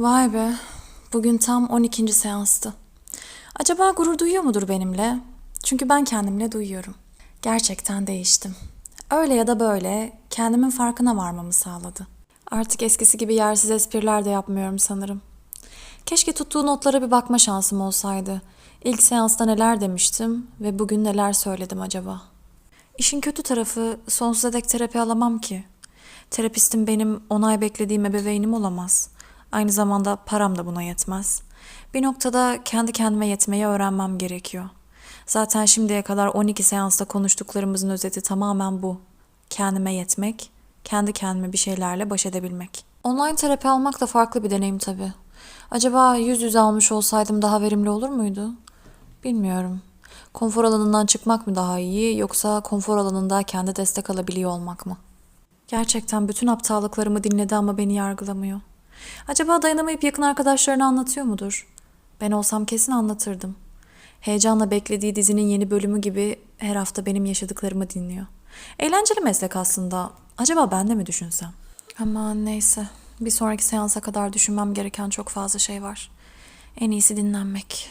Vay be. Bugün tam 12. seanstı. Acaba gurur duyuyor mudur benimle? Çünkü ben kendimle duyuyorum. Gerçekten değiştim. Öyle ya da böyle kendimin farkına varmamı sağladı. Artık eskisi gibi yersiz espriler de yapmıyorum sanırım. Keşke tuttuğu notlara bir bakma şansım olsaydı. İlk seansta neler demiştim ve bugün neler söyledim acaba? İşin kötü tarafı sonsuza dek terapi alamam ki. Terapistim benim onay beklediğim ebeveynim olamaz. Aynı zamanda param da buna yetmez. Bir noktada kendi kendime yetmeyi öğrenmem gerekiyor. Zaten şimdiye kadar 12 seansta konuştuklarımızın özeti tamamen bu. Kendime yetmek, kendi kendime bir şeylerle baş edebilmek. Online terapi almak da farklı bir deneyim tabii. Acaba yüz yüze almış olsaydım daha verimli olur muydu? Bilmiyorum. Konfor alanından çıkmak mı daha iyi yoksa konfor alanında kendi destek alabiliyor olmak mı? Gerçekten bütün aptallıklarımı dinledi ama beni yargılamıyor. Acaba dayanamayıp yakın arkadaşlarına anlatıyor mudur? Ben olsam kesin anlatırdım. Heyecanla beklediği dizinin yeni bölümü gibi her hafta benim yaşadıklarımı dinliyor. Eğlenceli meslek aslında. Acaba ben de mi düşünsem? Aman neyse. Bir sonraki seansa kadar düşünmem gereken çok fazla şey var. En iyisi dinlenmek.